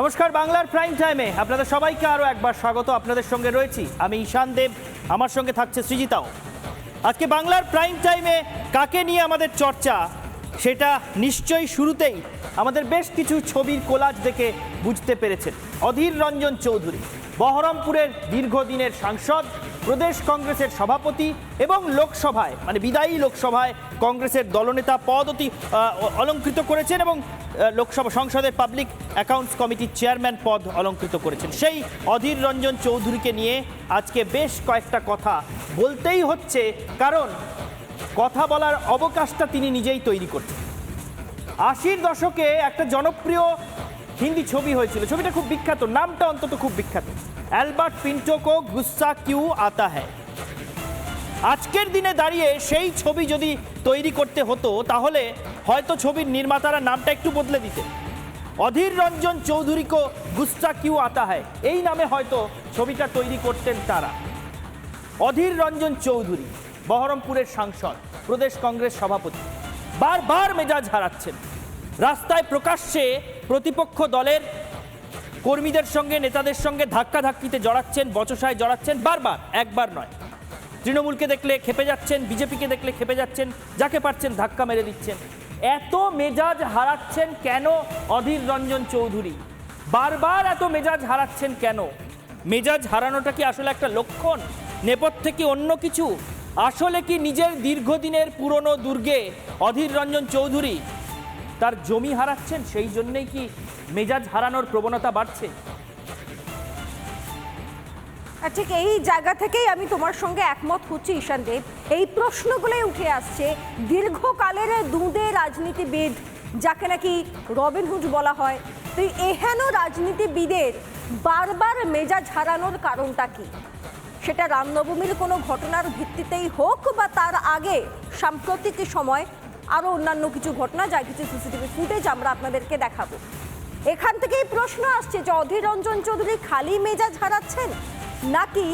নমস্কার, বাংলার প্রাইম টাইমে আপনাদের সবাইকে আরও একবার স্বাগত। আপনাদের সঙ্গে রয়েছি আমি ঈশান দেব, আমার সঙ্গে থাকছে সৃজিতাও। আজকে বাংলার প্রাইম টাইমে কাকে নিয়ে আমাদের চর্চা, সেটা নিশ্চয়ই শুরুতেই আমাদের বেশ কিছু ছবির কোলাজ দেখে বুঝতে পেরেছেন। অধীর রঞ্জন চৌধুরী, বহরমপুরের দীর্ঘদিনের সাংসদ প্রদেশ কংগ্রেসের সভাপতি এবং লোকসভায় মানে বিদায়ী লোকসভায় কংগ্রেসের দলনেতা পদ অতি অলঙ্কৃত করেছেন এবং লোকসভা সংসদের পাবলিক অ্যাকাউন্টস কমিটির চেয়ারম্যান পদ অলঙ্কৃত করেছেন। সেই অধীর রঞ্জন চৌধুরীকে নিয়ে আজকে বেশ কয়েকটা কথা বলতেই হচ্ছে, কারণ কথা বলার অবকাশটা তিনি নিজেই তৈরি করছেন। আশির দশকে একটা জনপ্রিয় হিন্দি ছবি হয়েছিল। ছবিটা খুব বিখ্যাত, নামটা অন্তত খুব বিখ্যাত। অ্যালবার্ট পিন্টোকো গুস্সা কিউ আতা হ্যায়। আজকের দিনে দাঁড়িয়ে সেই ছবি যদি তৈরি করতে হতো, তাহলে হয়তো ছবির নির্মাতারা নামটা একটু বদলে দিতে। অধীর রঞ্জন চৌধুরীকো গুস্সা কিউ আতা হয় এই নামে হয়তো ছবিটা তৈরি করতেন তারা। অধীর রঞ্জন চৌধুরী, বহরমপুরের সাংসদ, প্রদেশ কংগ্রেস সভাপতি। বারবার মেজাজ হারাচ্ছেন। রাস্তায় প্রকাশ্যে প্রতিপক্ষ দলের কর্মীদের সঙ্গে, নেতাদের সঙ্গে ধাক্কা ধাক্কিতে জড়াচ্ছেন, বচসায় জড়াচ্ছেন, বারবার, একবার নয়। তৃণমূলকে দেখলে খেপে যাচ্ছেন, বিজেপিকে দেখলে খেপে যাচ্ছেন, যাকে পারছেন ধাক্কা মেরে দিচ্ছেন। এত মেজাজ হারাচ্ছেন কেন অধীর রঞ্জন চৌধুরী? বারবার এত মেজাজ হারাচ্ছেন কেন? মেজাজ হারানোটা কি আসলে একটা লক্ষণ? নেপথ্যে কি অন্য কিছু? আসলে কি নিজের দীর্ঘদিনের পুরনো দুর্গে অধীর রঞ্জন চৌধুরী তার জমি হারাচ্ছেন, সেই জন্যেই কি মেজাজ হারানোর প্রবণতা বাড়ছে? ঠিক এই জায়গা থেকেই আমি তোমার সঙ্গে একমত হচ্ছি, ঈশান দেব। এই প্রশ্নগুলোই উঠে আসছে, দীর্ঘকালের দুঁদে রাজনীতিবিদ, যাকে নাকি রবিনহুড বলা হয়, তো এহেন রাজনীতিবিদের বারবার মেজাজ হারানোর কারণটা কি? সেটা রামনবমীর কোনো ঘটনার ভিত্তিতেই হোক বা তার আগে সাম্প্রতিক সময় আরও অন্যান্য কিছু ঘটনা, যা কিছু সিসিটিভি ফুটেজ আমরা আপনাদেরকে দেখাবো। এখান থেকেই প্রশ্ন আসছে যে অধীর রঞ্জন চৌধুরী খালি মেজাজ হারাচ্ছেন, নাকি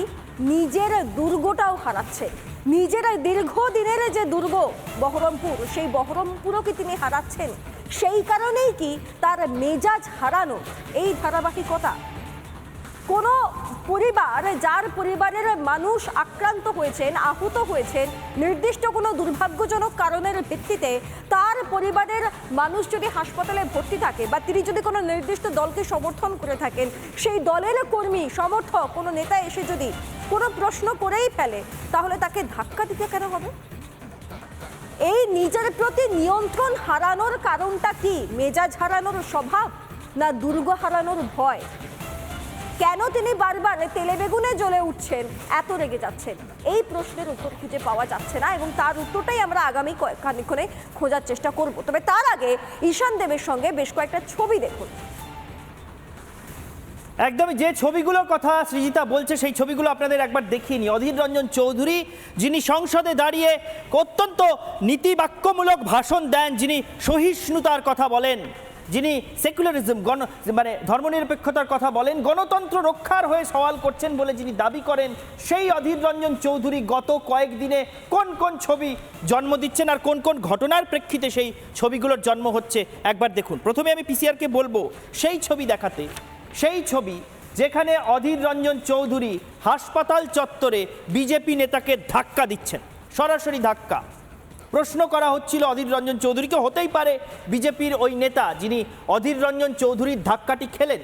নিজের দুর্গটাও হারাচ্ছে নিজের দীর্ঘদিনের যে দুর্গ বহরমপুর, সেই বহরমপুরও কি তিনি হারাচ্ছেন? সেই কারণেই কি তার মেজাজ হারানো এই ধারাবাহিকতা কোনো পরিবার, যার পরিবারের মানুষ আক্রান্ত হয়েছেন, আহত হয়েছেন, নির্দিষ্ট কোনো দুর্ভাগ্যজনক কারণের ভিত্তিতে তার পরিবারের মানুষ যদি হাসপাতালে ভর্তি থাকে বা তিনি যদি কোনো নির্দিষ্ট দলকে সমর্থন করে থাকেন, সেই দলের কর্মী, সমর্থক কোনো নেতা এসে যদি কোনো প্রশ্ন করেই ফেলে, তাহলে তাকে ধাক্কা দিতে কেন হবে? এই নিজের প্রতি নিয়ন্ত্রণ হারানোর কারণটা কি? মেজাজ হারানোর স্বভাব না দুর্গ হারানোর ভয়? কেন তিনি বারবার তেলে বেগুনে জ্বলে উঠছেন? এত রেগে যাচ্ছেন। এই প্রশ্নের উত্তর খুঁজে পাওয়া যাচ্ছে না এবং তার উত্তরটাই আমরা আগামী খানিক্ষণে খোঁজার চেষ্টা করব। তবে তার আগে ঈশান দেবের সঙ্গে বেশ কয়েকটা ছবি দেখুন। একদমই যে ছবিগুলোর কথা সৃজিতা বলছে, সেই ছবিগুলো আপনাদের একবার দেখিয়ে নি অধীর রঞ্জন চৌধুরী, যিনি সংসদে দাঁড়িয়ে অত্যন্ত নীতিবাক্যমূলক ভাষণ দেন, যিনি সহিষ্ণুতার কথা বলেন। যিনি সেকুলারিজম গণ মানে ধর্মনিরপেক্ষতার কথা বলেন, গণতন্ত্র রক্ষার হয়ে সওয়াল করছেন বলে যিনি দাবি করেন, সেই অধীর রঞ্জন চৌধুরী গত কয়েকদিনে কোন কোন ছবি জন্ম দিচ্ছেন আর কোন কোন ঘটনার প্রেক্ষিতে সেই ছবিগুলোর জন্ম হচ্ছে, একবার দেখুন। প্রথমে আমি পিসিআরকে বলব, সেই ছবি দেখাতে, সেই ছবি যেখানে অধীর রঞ্জন চৌধুরী হাসপাতাল চত্বরে বিজেপি নেতাকে ধাক্কা দিচ্ছেন, সরাসরি ধাক্কা। প্রশ্ন করা হচ্ছিল অধীর রঞ্জন চৌধুরীকে হতেই পারে বিজেপির ওই নেতা যিনি অধীর রঞ্জন চৌধুরীর ধাক্কাটি খেলেন।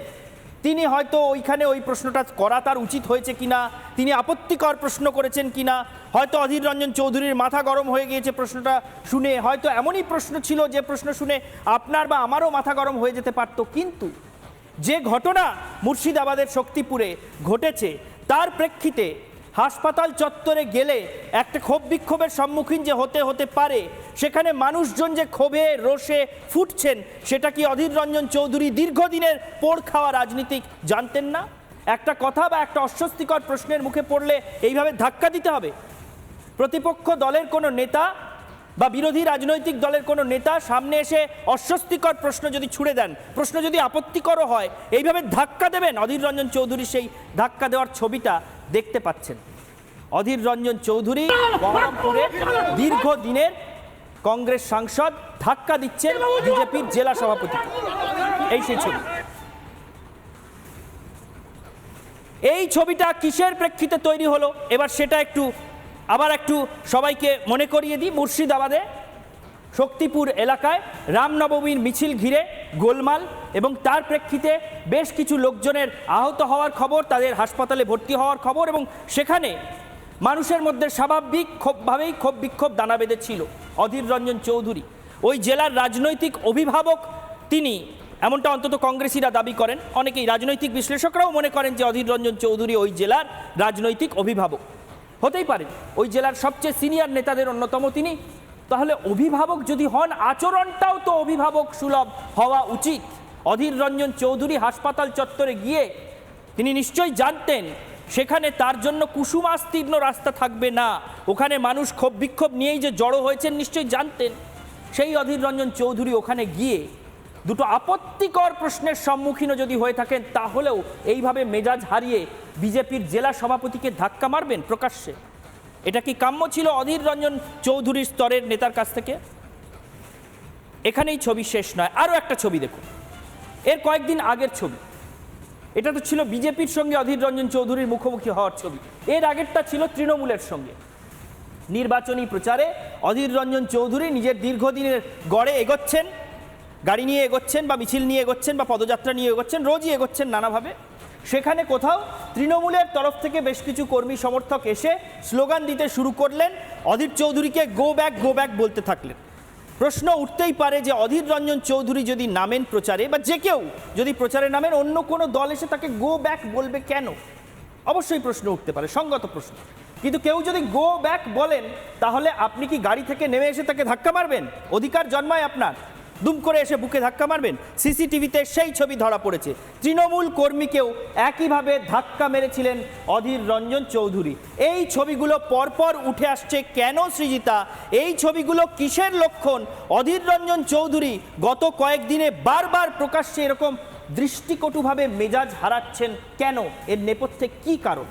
তিনি হয়তো ওইখানে ওই প্রশ্নটা করা তার উচিত হয়েছে কিনা, তিনি আপত্তিকর প্রশ্ন করেছেন কিনা, হয়তো অধীর রঞ্জন চৌধুরীর মাথা গরম হয়ে গিয়েছে প্রশ্নটা শুনে, হয়তো এমনই প্রশ্ন ছিল যে প্রশ্ন শুনে আপনার বা আমারও মাথা গরম হয়ে যেতে পারতো। কিন্তু যে ঘটনা মুর্শিদাবাদের শক্তিপুরে ঘটেছে, তার প্রেক্ষিতে হাসপাতাল চত্বরে গেলে একটা ক্ষোভ বিক্ষোভের সম্মুখীন যে হতে হতে পারে, সেখানে মানুষজন যে ক্ষোভে, রোষে ফুটছেন, সেটা কি অধীর রঞ্জন চৌধুরী দীর্ঘদিনের পোড় খাওয়া রাজনীতিক জানতেন না? একটা কথা বা একটা অস্বস্তিকর প্রশ্নের মুখে পড়লে এইভাবে ধাক্কা দিতে হবে? প্রতিপক্ষ দলের কোনো নেতা বা বিরোধী রাজনৈতিক দলের কোনো নেতা সামনে এসে অস্বস্তিকর প্রশ্ন যদি ছুড়ে দেন, প্রশ্ন যদি আপত্তিকরও হয়, এইভাবে ধাক্কা দেবেন অধীর রঞ্জন চৌধুরী সেই ধাক্কা দেওয়ার ছবিটা। দেখতে পাচ্ছেন। অধীর রঞ্জন চৌধুরী বহরমপুরের দীর্ঘদিনের কংগ্রেস সাংসদ ধাক্কা দিচ্ছেন বিজেপির জেলা সভাপতি। এই সেই ছবি। এই ছবিটা কিসের প্রেক্ষিতে তৈরি হলো? এবার সেটা একটু, আবার একটু সবাইকে মনে করিয়ে দিই মুর্শিদাবাদে শক্তিপুর এলাকায় রামনবমীর মিছিল ঘিরে গোলমাল এবং তার প্রেক্ষিতে বেশ কিছু লোকজনের আহত হওয়ার খবর, তাদের হাসপাতালে ভর্তি হওয়ার খবর এবং সেখানে মানুষের মধ্যে স্বাভাবিক ক্ষোভভাবেই ক্ষোভ বিক্ষোভ দানা বেঁধেছিল। অধীর রঞ্জন চৌধুরী, ওই জেলার রাজনৈতিক অভিভাবক তিনি এমনটা অন্তত কংগ্রেসিরা দাবি করেন। অনেকেই রাজনৈতিক বিশ্লেষকরাও মনে করেন যে অধীর রঞ্জন চৌধুরী ওই জেলার রাজনৈতিক অভিভাবক। হতেই পারে, ওই জেলার সবচেয়ে সিনিয়র নেতাদের অন্যতম তিনি। তাহলে অভিভাবক যদি হন, আচরণটাও তো অভিভাবক সুলভ হওয়া উচিত। অধীর রঞ্জন চৌধুরী হাসপাতাল চত্বরে গিয়ে তিনি নিশ্চয়ই জানতেন, সেখানে তার জন্য কুসুমাস্তীর্ণ রাস্তা থাকবে না। ওখানে মানুষ ক্ষোভ বিক্ষোভ নিয়েই যে জড়ো হয়েছেন নিশ্চয়ই জানতেন। সেই অধীর রঞ্জন চৌধুরী ওখানে গিয়ে দুটো আপত্তিকর প্রশ্নের সম্মুখীনও যদি হয়ে থাকেন, তাহলেও এইভাবে মেজাজ হারিয়ে বিজেপির জেলা সভাপতিকে ধাক্কা মারবেন প্রকাশ্যে। এটা কি কাম্য ছিল অধীর রঞ্জন চৌধুরীর স্তরের নেতার কাছ থেকে? এখানেই ছবি শেষ নয়। আরও একটা ছবি দেখুন। এর কয়েকদিন আগের ছবি। এটা তো ছিল বিজেপির সঙ্গে অধীর রঞ্জন চৌধুরীর মুখোমুখি হওয়ার ছবি। এর আগেরটা ছিল তৃণমূলের সঙ্গে। নির্বাচনী প্রচারে অধীর রঞ্জন চৌধুরী নিজের দীর্ঘদিনের গড়ে এগোচ্ছেন, গাড়ি নিয়ে এগোচ্ছেন বা মিছিল নিয়ে এগোচ্ছেন বা পদযাত্রা নিয়ে এগোচ্ছেন, রোজই এগোচ্ছেন নানাভাবে। সেখানে কোথাও তৃণমূলের তরফ থেকে বেশ কিছু কর্মী সমর্থক এসে স্লোগান দিতে শুরু করলেন। অধীর চৌধুরীকে গো ব্যাক গো ব্যাক বলতে থাকলেন। প্রশ্ন উঠতেই পারে যে অধীর রঞ্জন চৌধুরী যদি নামেন প্রচারে বা যে কেউ যদি প্রচারে নামেন, অন্য কোনো দল এসে তাকে গো ব্যাক বলবে কেন? অবশ্যই প্রশ্ন উঠতে পারে, সঙ্গত প্রশ্ন। কিন্তু কেউ যদি গো ব্যাক বলেন, তাহলে আপনি কি গাড়ি থেকে নেমে এসে তাকে ধাক্কা মারবেন? অধিকার জন্মায় আপনার। দুম করে এসে বুকে ধাক্কা মারবেন। সিসিটিভিতে সেই ছবি ধরা পড়েছে। তৃণমূল কর্মীকেও একইভাবে ধাক্কা মেরেছিলেন অধীর রঞ্জন চৌধুরী। এই ছবিগুলো পরপর উঠে আসছে কেন সৃজিতা? এই ছবিগুলো কিসের লক্ষণ? অধীর রঞ্জন চৌধুরী গত কয়েকদিনে বারবার প্রকাশ্যে এরকম দৃষ্টিকটুভাবে মেজাজ হারাচ্ছেন কেন? এর নেপথ্যে কি কারণ?